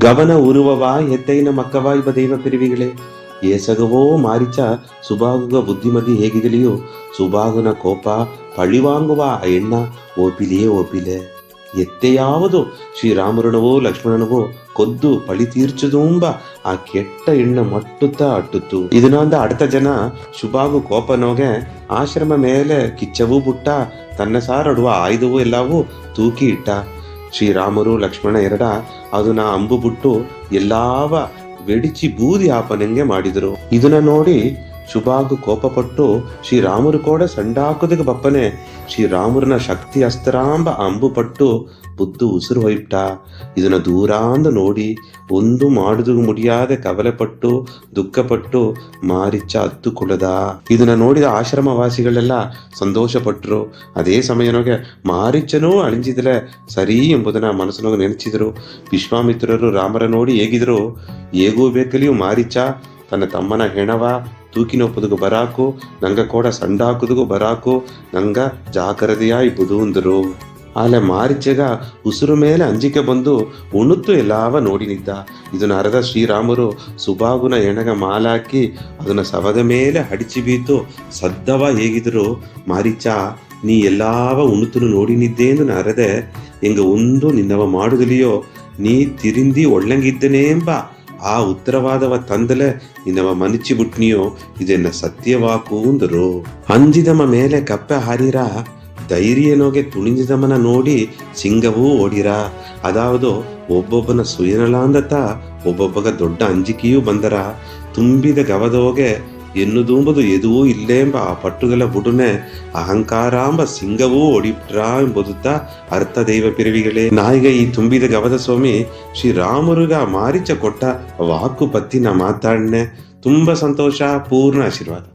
ಗವನ ಉರುವವಾ ಎತ್ತೈನ ಮಕ್ಕವಾ ಇವ ದೈವ ಪಿರಿವಿಗಳೇ. ಏಸಗವೋ ಮಾರಿಚ சுபாகுக ಬುದ್ಧಿಮತಿ ಹೇಗಿದೆಯೋ ಸುಬಾಗುನ ಕೋಪ ಪಳಿವಾಂಗುವ ಆ ಎಣ್ಣ ಓಪಿಲಿಯೇ ಓಪಿಲೆ. ಎತ್ತೆಯಾವುದು ಶ್ರೀರಾಮರುಣವೋ, ಲಕ್ಷ್ಮಣನವೋ, ಕೊದ್ದು ಪಳಿ ತೀರ್ಚುದುಂಬ, ಆ ಕೆಟ್ಟ ಎಣ್ಣ ಮಟ್ಟುತ್ತಾ ಅಟ್ಟುತ್ತು. ಇದನ್ನೊಂದ ಅಡ್ತ ಜನ ಶುಭಾಗು ಕೋಪನೋಗೆ, ಆಶ್ರಮ ಮೇಲೆ ಕಿಚ್ಚವೂ ಬುಟ್ಟ ತನ್ನ ಸಾರಡುವ ಆಯುಧವೂ ಎಲ್ಲವೂ ತೂಕಿ ಇಟ್ಟ. ಶ್ರೀರಾಮರು ಲಕ್ಷ್ಮಣ ಎರಡ ಅದನ್ನ ಅಂಬು ಬಿಟ್ಟು ಎಲ್ಲಾವ ಬೆಡಿಚಿ ಬೂದಿ ಆಪನಂಗೆ ಮಾಡಿದರು. ಇದನ್ನ ನೋಡಿ ಶುಭಾಗು ಕೋಪಪಟ್ಟು ಶ್ರೀರಾಮರು ಕೂಡ ಸಂಡಾಕುದಿಗೆ ಬಪ್ಪನೆ. ಶ್ರೀರಾಮರನ ಶಕ್ತಿ ಅಸ್ತ್ರಾಂಬ ಅಂಬು ಪಟ್ಟು ಬುದ್ಧು ಉಸಿರು ಹೊಯ್ಟ ಇದನ್ನ ದೂರಾಂದ ನೋಡಿ ಒಂದು ಮಾಡುದು ಮುಡಿಯಾದೆ ಕವಲೆಪಟ್ಟು ದುಃಖಪಟ್ಟು ಮಾರಿಚ್ಚ ಹತ್ತು ಕುಲದ ಇದನ್ನ ನೋಡಿದ ಆಶ್ರಮವಾಸಿಗಳೆಲ್ಲ ಸಂತೋಷಪಟ್ಟರು ಅದೇ ಸಮಯನೊಗೆ ಮಾರಿಚ್ಚನೂ ಅಣಿಜಿದ್ರೆ ಸರಿ ಎಂಬುದನ್ನ ಮನಸ್ಸಿನೊಗೆ ನೆನೆಸಿದ್ರು ವಿಶ್ವಾಮಿತ್ರರು ರಾಮರ ನೋಡಿ ಹೇಗಿದ್ರು, ಹೇಗೂ ಬೇಕಲಿಯೂ ಮಾರಿಚ್ಚ, ತನ್ನ ತಮ್ಮನ ಹೆಣವ ತೂಕಿನೊಪ್ಪದುಗು ಬರಾಕು, ನಂಗ ಕೂಡ ಸಂಡಾಕುದುಗು ಬರಾಕು, ನಂಗ ಜಾಗ್ರತೆಯಾಯಿ ಇಬ್ಬುದು ಅಂದರು. ಆಲೆ ಮಾರಿಚೆಗ ಉಸಿರು ಮೇಲೆ ಅಂಜಿಕೆ ಬಂದು ಉಣುತ್ತು ಎಲ್ಲಾವ ನೋಡಿ ನಿದ್ದ. ಇದನ್ನ ಅರದ ಶ್ರೀರಾಮರು ಸುಬಾಗುನ ಎಣಗ ಮಾಲಾಕಿ ಅದನ್ನು ಸವದ ಮೇಲೆ ಹಡಿಚಿ ಬೀತು, ಸದ್ದವ ಹೇಗಿದ್ರು, ಮಾರಿಚ, ನೀ ಎಲ್ಲಾವ ಉಣುತುನು ನೋಡಿ ನಿದ್ದೇಂದು ಅರದೆ ಎಂಗ ಒಂದು ನಿನ್ನವ ಮಾಡುದಿಲಿಯೋ, ನೀ ತಿರಿಂದಿ ಒಳ್ಳಂಗಿದ್ದನೇಂಬ ಆ ಉತ್ತರವಾದವ ತಂದಲೆ, ನಿನ್ನವ ಮನಿಚಿ ಬುಟ್ನಿಯೋ, ಇದನ್ನ ಸತ್ಯವಾಕು ಅಂದರು. ಅಂಜಿದಮ ಮೇಲೆ ಕಪ್ಪೆ ಹಾರಿರ ಧೈರ್ಯನೋಗೆ ತುಣಿಂಜಿದಮನ ನೋಡಿ ಸಿಂಗವೂ ಓಡಿರ. ಅದಾವುದು, ಒಬ್ಬೊಬ್ಬನ ಸುಯನಲಾಂದತ ಒಬ್ಬೊಬ್ಬಗ ದೊಡ್ಡ ಅಂಜಿಕೆಯೂ ಬಂದರ. ತುಂಬಿದ ಗವದೋಗೆ ಎನ್ನುದುಂಬುದು ಎದುವೂ ಇಲ್ಲೇಂಬ ಆ ಪಟ್ಟುಗಳ ಬುಡುನೆ ಅಹಂಕಾರಾಂಬ ಸಿಂಗವೂ ಒಡಿಬಿಟ್ರಾ ಎಂಬುದುತ್ತ ಅರ್ಥ ದೈವ ಪಿರವಿಗಳೇ. ನಾಯಿಗ ಈ ತುಂಬಿದ ಗವದ ಸ್ವಾಮಿ ಶ್ರೀರಾಮರುಗ ಮಾರಿಚ ಕೊಟ್ಟ ವಾಕು ಪತ್ತಿನ ಮಾತಾಡ್ನೆ. ತುಂಬಾ ಸಂತೋಷ, ಪೂರ್ಣ ಆಶೀರ್ವಾದ.